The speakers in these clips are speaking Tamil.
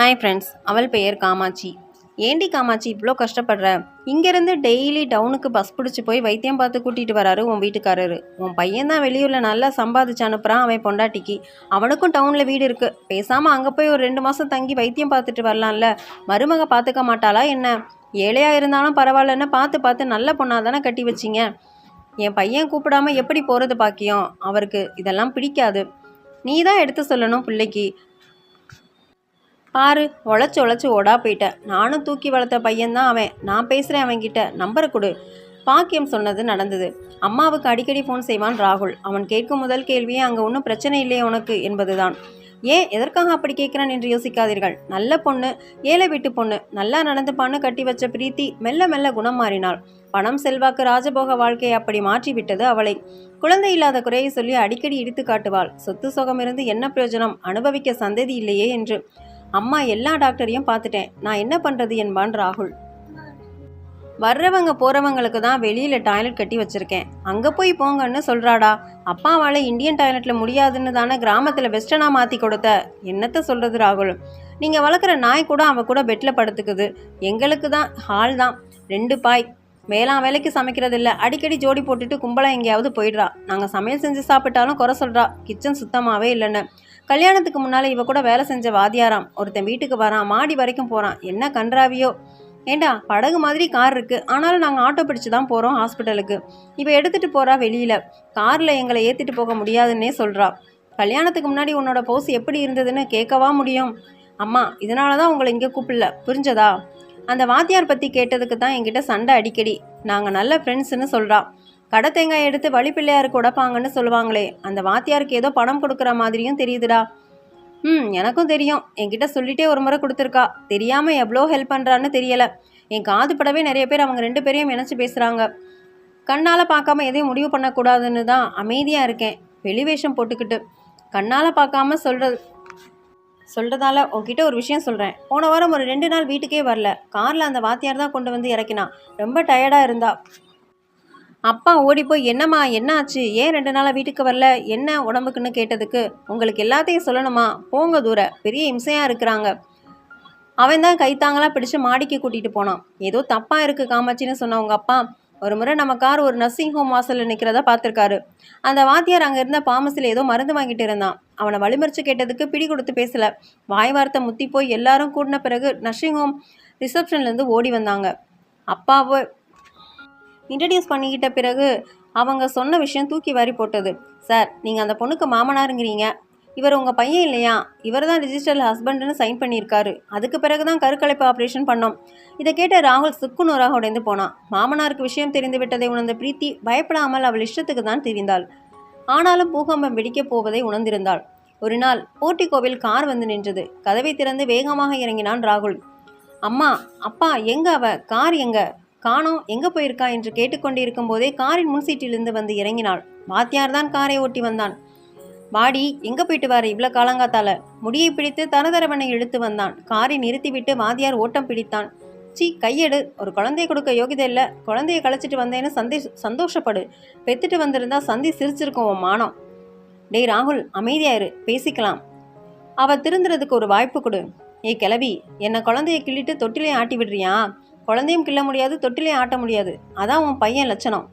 ஹாய் ஃப்ரெண்ட்ஸ் அவள் பெயர் காமாட்சி. ஏண்டி காமாட்சி இவ்வளோ கஷ்டப்படுற? இங்கேருந்து டெய்லி டவுனுக்கு பஸ் பிடிச்சி போய் வைத்தியம் பார்த்து கூட்டிகிட்டு வராரு உன் வீட்டுக்காரரு. உன் பையன் தான் வெளியூரில் நல்லா சம்பாதிச்சு அனுப்புகிறான் அவன் பொண்டாட்டிக்கு. அவனுக்கும் டவுனில் வீடு இருக்குது பேசாமல் அங்கே போய் ஒரு ரெண்டு மாதம் தங்கி வைத்தியம் பார்த்துட்டு வரலாம்ல. மருமக பார்த்துக்க மாட்டாளா என்ன? ஏழையாக இருந்தாலும் பரவாயில்லன்னு பார்த்து பார்த்து நல்ல பொண்ணாக தானே கட்டி வச்சிங்க. என் பையன் கூப்பிடாம எப்படி போகிறது பாக்கியம்? அவருக்கு இதெல்லாம் பிடிக்காது. நீ தான் எடுத்து சொல்லணும் பிள்ளைக்கு. பாரு உழைச்சி உழைச்சி ஓடா போயிட்டேன் நானும் தூக்கி வளர்த்த பையன்தான் அவன். நான் பேசுகிறேன் அவன்கிட்ட. நம்பரை கொடு. பாக்கியம் சொன்னது நடந்தது. அம்மாவுக்கு அடிக்கடி ஃபோன் செய்வான் ராகுல். அவன் கேட்கும் முதல் கேள்வியே அங்கே ஒன்றும் பிரச்சனை இல்லையே உனக்கு? என்பதுதான். ஏன்? எதற்காக அப்படி கேட்குறான்? என்று யோசிக்காதீர்கள். நல்ல பொண்ணு ஏழை வீட்டு பொண்ணு. நல்லா நடந்துப்பான்னு கட்டி வச்ச பிரீத்தி மெல்ல மெல்ல குணம் மாறினாள். பணம் செல்வாக்கு ராஜபோக வாழ்க்கையை அப்படி மாற்றிவிட்டது அவளை. குழந்தை இல்லாத குறையை சொல்லி அடிக்கடி இடித்து காட்டுவாள். சொத்து சுகம் இருந்து என்ன பிரயோஜனம்? அனுபவிக்க சந்ததி இல்லையே என்று அம்மா எல்லா டாக்டரையும் பார்த்துட்டேன். நான் என்ன பண்ணுறது என்பான் ராகுல். வர்றவங்க போகிறவங்களுக்கு தான் வெளியில் டாய்லெட் கட்டி வச்சுருக்கேன். அங்கே போய் போங்கன்னு சொல்கிறாடா அப்பாவால் இந்தியன் டாய்லெட்டில் முடியாதுன்னு தானே கிராமத்தில் வெஸ்டர்னாக மாற்றி கொடுத்த. என்னத்த சொல்கிறது ராகுல்? நீங்கள் வளர்க்குற நாய் கூட அவள் கூட பெட்டில் படுத்துக்குது. எங்களுக்கு தான் ஹால் தான். ரெண்டு பாய். வேளாண் வேலைக்கு சமைக்கிறது இல்லை. அடிக்கடி ஜோடி போட்டுட்டு கும்பலாக எங்கேயாவது போயிடுறா. நாங்கள் சமையல் செஞ்சு சாப்பிட்டாலும் குறை சொல்கிறா கிச்சன் சுத்தமாகவே இல்லைன்னு. கல்யாணத்துக்கு முன்னால் இவ கூட வேலை செஞ்ச வாத்தியாராம். ஒருத்தன் வீட்டுக்கு வரான் மாடி வரைக்கும் போகிறான் என்ன கன்றாவியோ? ஏண்டா படகு மாதிரி கார் இருக்குது ஆனாலும் நாங்கள் ஆட்டோ பிடிச்சி தான் போகிறோம் ஹாஸ்பிட்டலுக்கு இவ எடுத்துகிட்டு போகிறா வெளியில். காரில் எங்களை ஏற்றிட்டு போக முடியாதுன்னே சொல்கிறா கல்யாணத்துக்கு முன்னாடி உன்னோட போஸ் எப்படி இருந்ததுன்னு கேட்கவா முடியும்? அம்மா இதனால தான் உங்களை இங்கே கூப்பிடல. புரிஞ்சதா? அந்த வாத்தியார் பற்றி கேட்டதுக்கு தான் எங்கிட்ட சண்டை அடிக்கடி. நாங்கள் நல்ல ஃப்ரெண்ட்ஸ்னு சொல்கிறா கடை தேங்காய் எடுத்து வழிப்பிள்ளையாருக்கு உடப்பாங்கன்னு சொல்லுவாங்களே அந்த வாத்தியாருக்கு ஏதோ பணம் கொடுக்குற மாதிரியும் தெரியுதுடா. ம் எனக்கும் தெரியும். என்கிட்ட சொல்லிட்டே ஒரு முறை கொடுத்துருக்கா. தெரியாமல் எவ்வளோ ஹெல்ப் பண்ணுறான்னு தெரியலை. என் காது படவே நிறைய பேர் அவங்க ரெண்டு பேரையும் நினச்சி பேசுகிறாங்க கண்ணால் பார்க்காம எதையும் முடிவு பண்ணக்கூடாதுன்னு தான் அமைதியாக இருக்கேன். வெளி வேஷம் போட்டுக்கிட்டு கண்ணால் பார்க்காம சொல்கிறது சொல்கிறதால உங்ககிட்ட ஒரு விஷயம் சொல்கிறேன் போன வாரம் ஒரு ரெண்டு நாள் வீட்டுக்கே வரல. காரில் அந்த வாத்தியார் தான் கொண்டு வந்து இறக்கினா ரொம்ப டயர்டாக இருந்தா. அப்பா ஓடி போய் என்னம்மா என்ன ஆச்சு ஏன் ரெண்டு நாளாக வீட்டுக்கு வரல? என்ன உடம்புக்குன்னு கேட்டதுக்கு? உங்களுக்கு எல்லாத்தையும் சொல்லணுமா போங்க தூர. பெரிய இம்சையாக இருக்கிறாங்க. அவன் தான் கைத்தாங்களாக பிடிச்சு மாடிக்கு கூட்டிகிட்டு போனான். ஏதோ தப்பாக இருக்குது காமாட்சின்னு சொன்ன உங்கள் அப்பா. ஒரு முறை நம்ம கார் ஒரு நர்சிங் ஹோம் வாசலில் நிற்கிறத பார்த்துருக்காரு. அந்த வாத்தியார் அங்கே இருந்த பாமஸில் ஏதோ மருந்து வாங்கிட்டு இருந்தான். அவனை வழிமறிச்சு கேட்டதுக்கு பிடி கொடுத்து பேசல. வாய் வார்த்தை முத்தி போய் எல்லாரும் கூடின பிறகு நர்சிங் ஹோம் ரிசப்ஷன்லேருந்து ஓடி வந்தாங்க. அப்பாவை இன்ட்ரடியூஸ் பண்ணிக்கிட்ட பிறகு அவங்க சொன்ன விஷயம் தூக்கி வாரி போட்டது. சார் நீங்கள் அந்த பொண்ணுக்கு மாமனாருங்கிறீங்க. இவர் உங்கள் பையன் இல்லையா? இவர் தான் ரிஜிஸ்டர் ஹஸ்பண்டுன்னு சைன் பண்ணியிருக்காரு. அதுக்கு பிறகு தான் கருக்கலைப்பு ஆப்ரேஷன் பண்ணோம். இதை கேட்ட ராகுல் சுக்குநூறாக உடைந்து போனான். மாமனாருக்கு விஷயம் தெரிந்து விட்டதை உணர்ந்த பிரீத்தி பயப்படாமல் அவள் இஷ்டத்துக்கு தான் தெரிந்தாள். ஆனாலும் பூகம்பம் வெடிக்கப் போவதை உணர்ந்திருந்தாள். ஒரு நாள் போர்ட்டிகோவில் கார் வந்து நின்றது. கதவை திறந்து வேகமாக இறங்கினான் ராகுல். அம்மா அப்பா எங்க அவ? கார் எங்க? காணோம் எங்கே போயிருக்கா என்று கேட்டுக்கொண்டிருக்கும் போதே காரின் முன்சீட்டிலிருந்து வந்து இறங்கினாள். வாத்தியார் தான் காரை ஓட்டி வந்தான். வாடி எங்கே போயிட்டு வர இவ்வளோ காலங்காத்தால? முடியை பிடித்து தரதரவனை இழுத்து வந்தான். காரை நிறுத்திவிட்டு வாத்தியார் ஓட்டம் பிடித்தான். சீ கையெடு ஒரு குழந்தைய கொடுக்க யோகிதை இல்லை. குழந்தைய கழிச்சிட்டு வந்தேன்னு சந்தி சந்தோஷப்படு. பெத்துட்டு வந்திருந்தா சந்தி சிரிச்சிருக்கும் உன் மானம். டேய் ராகுல் அமைதியாயிரு பேசிக்கலாம். அவ திருந்துறதுக்கு ஒரு வாய்ப்பு கொடு. ஏய் கிளவி என்னை குழந்தைய கிள்ளிட்டு தொட்டிலே ஆட்டி விடுறியா குழந்தையும் கிள்ள முடியாது தொட்டிலையும் ஆட்ட முடியாது. அதான் உன் பையன் லட்சணம்.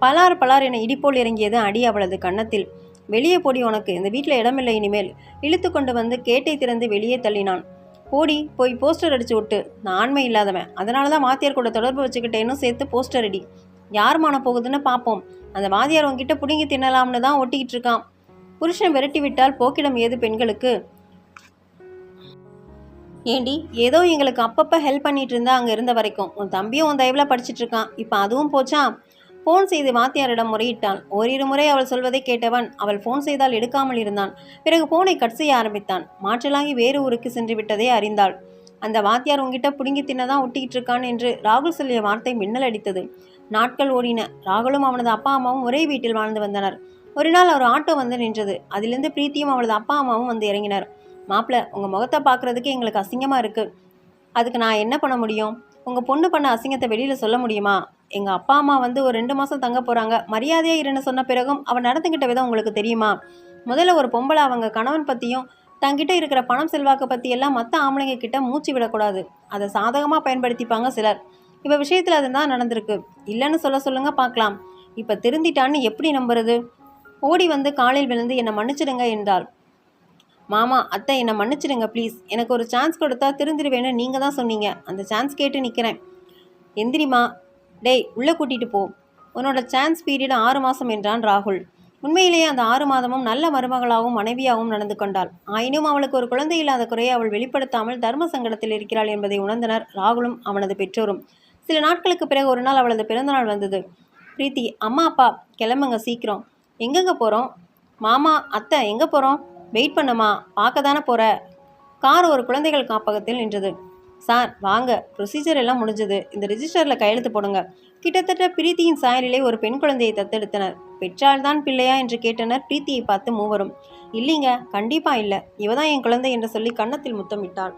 பலார் பலார் என இடிப்போல் இறங்கியது அடி அவளது கன்னத்தில். வெளியே போடி உனக்கு இந்த வீட்டில் இடமில்லை இனிமேல். இழுத்து கொண்டு வந்து கேட்டை திறந்து வெளியே தள்ளினான். போடி போய் போஸ்டர் அடிச்சு விட்டு நான் ஆண்மை இல்லாதவன். அதனால தான் வாத்தியார் கூட தொடர்பு வச்சுக்கிட்டேன்னு சேர்த்து போஸ்டர் அடி. யார் போகுதுன்னு பார்ப்போம் அந்த வாதியார் உங்ககிட்ட பிடுங்கி தின்னலாம்னு தான் ஒட்டிக்கிட்டு இருக்கான். புருஷன் விரட்டி விட்டால் போக்கிடம் ஏது பெண்களுக்கு? ஏண்டி ஏதோ எங்களுக்கு அப்பப்போ ஹெல்ப் பண்ணிட்டு இருந்தா அங்கே இருந்த வரைக்கும். உன் தம்பியும் உன் தயவில் படிச்சுட்டு இருக்கான். இப்போ அதுவும் போச்சா? ஃபோன் செய்து வாத்தியாரிடம் முறையிட்டாள். ஓரிரு முறை அவள் சொல்வதை கேட்டவன் அவள் ஃபோன் செய்தால் எடுக்காமல் இருந்தான். பிறகு ஃபோனை கட் செய்ய ஆரம்பித்தான். மாற்றலாகி வேறு ஊருக்கு சென்று விட்டதை அறிந்தாள். அந்த வாத்தியார் உங்ககிட்ட பிடுங்கி தின்னதான் ஒட்டிக்கிட்டு இருக்கான் என்று ராகுல் சொல்லிய வார்த்தை மின்னல் அடித்தது. நாட்கள் ஓடின. ராகுலும் அவனது அப்பா அம்மாவும் ஒரே வீட்டில் வாழ்ந்து வந்தனர். ஒரு நாள் அவர் ஆட்டோ வந்து நின்றது. அதிலிருந்து பிரீத்தியும் அவளது அப்பா அம்மாவும் வந்து இறங்கினர். மாப்பிள்ள உங்கள் முகத்தை பார்க்குறதுக்கு எங்களுக்கு அசிங்கமாக இருக்குது அதுக்கு நான் என்ன பண்ண முடியும்? உங்கள் பொண்ணு பண்ண அசிங்கத்தை வெளியில் சொல்ல முடியுமா? எங்கள் அப்பா அம்மா வந்து ஒரு ரெண்டு மாதம் தங்க போகிறாங்க மரியாதையாக இருன்னு சொன்ன பிறகும் அவன் நடந்துக்கிட்ட விதம் உங்களுக்கு தெரியுமா? முதல்ல ஒரு பொம்பளை அவங்க கணவன் பற்றியும் தங்கிட்ட இருக்கிற பணம் செல்வாக்கை பற்றியெல்லாம் மற்ற ஆம்பளைங்க கிட்ட மூச்சு விடக்கூடாது. அதை சாதகமாக பயன்படுத்திப்பாங்க சிலர். இப்போ விஷயத்தில் அதுதான் நடந்திருக்கு. இல்லைன்னு சொல்ல சொல்லுங்கள் பார்க்கலாம். இப்போ திருந்திட்டான்னு எப்படி நம்புறது? ஓடி வந்து காலில் விழுந்து என்னை மன்னிச்சிடுங்க என்றாள். மாமா அத்தை என்னை மன்னிச்சிடுங்க ப்ளீஸ் எனக்கு ஒரு சான்ஸ் கொடுத்தா திருந்திடுவேன்னு நீங்கள் தான் சொன்னீங்க. அந்த சான்ஸ் கேட்டு நிற்கிறேன் எந்திரிமா டேய் உள்ளே கூட்டிகிட்டு போ. உன்னோட சான்ஸ் பீரியட் ஆறு மாதம் என்றான் ராகுல். உண்மையிலேயே அந்த ஆறு மாதமும் நல்ல மருமகளாகவும் மனைவியாகவும் நடந்து கொண்டாள். ஆயினும் அவளுக்கு ஒரு குழந்தை இல்லாத குறையை அவள் வெளிப்படுத்தாமல் தர்ம சங்கடத்தில் இருக்கிறாள் என்பதை உணர்ந்தனர் ராகுலும் அவனது பெற்றோரும். சில நாட்களுக்கு பிறகு ஒரு நாள் அவளது பிறந்தநாள் வந்தது. பிரீத்தி அம்மா அப்பா கிளம்புங்க சீக்கிரம். எங்கெங்கே போகிறோம் மாமா அத்தை எங்கே போகிறோம் வெயிட் பண்ணுமா பார்க்க தானே போகிற கார் ஒரு குழந்தைகள் காப்பகத்தில் நின்றது. சார் வாங்க ப்ரொசீஜர் எல்லாம் முடிஞ்சது. இந்த ரிஜிஸ்டரில் கையெழுத்து போடுங்க. கிட்டத்தட்ட பிரீத்தியின் சாயலிலே ஒரு பெண் குழந்தையை தத்தெடுத்தனர். பெற்றால்தான் பிள்ளையா? என்று கேட்டனர் பிரீத்தியை பார்த்து மூவரும். இல்லைங்க கண்டிப்பாக இல்லை. இவதான் என் குழந்தை என்று சொல்லி கன்னத்தில் முத்தமிட்டாள்.